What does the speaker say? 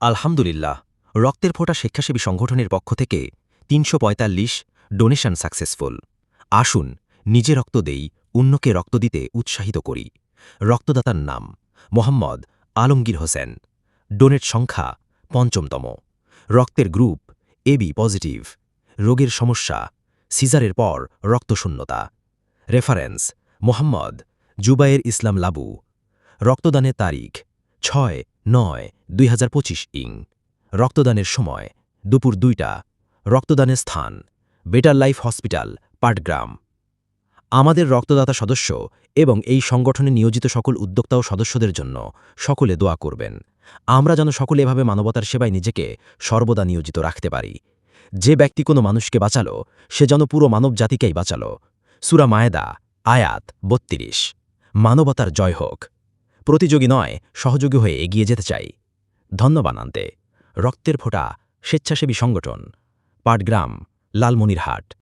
আলহামদুলিল্লাহ, রক্তের ফোঁটা স্বেচ্ছাসেবী সংগঠনের পক্ষ থেকে তিনশো পঁয়তাল্লিশ ডোনেশন সাকসেসফুল। আসুন, নিজে রক্ত দেই, অন্যকে রক্ত দিতে উৎসাহিত করি। রক্তদাতার নাম, মোহাম্মদ আলমগীর হোসেন। ডোনেট সংখ্যা, পঞ্চমতম। রক্তের গ্রুপ এবি পজিটিভ। রোগের সমস্যা, সিজারের পর রক্তশূন্যতা। রেফারেন্স, মোহাম্মদ জুবায়ের ইসলাম লাবু। রক্তদানের তারিখ ছয় নয় দুই ইং। রক্তদানের সময়, দুপুর দুইটা, রক্তদানের স্থান, বেটার লাইফ হসপিটাল, পাটগ্রাম। আমাদের রক্তদাতা সদস্য এবং এই সংগঠনে নিয়োজিত সকল উদ্যোক্তা ও সদস্যদের জন্য সকলে দোয়া করবেন। আমরা যেন সকলে এভাবে মানবতার সেবায় নিজেকে সর্বদা নিয়োজিত রাখতে পারি। যে ব্যক্তি কোনো মানুষকে বাঁচালো, সে যেন পুরো মানব জাতিকেই বাঁচালো। সুরা মায়েদা, আয়াত বত্রিশ। মানবতার জয় হোক। প্রতিযোগী নয়, সহযোগী হয়ে এগিয়ে যেতে চাই। ধন্যবাদ আনতে। রক্তের ফোটা স্বেচ্ছাসেবী সংগঠন, পাটগ্রাম, লালমনিরহাট।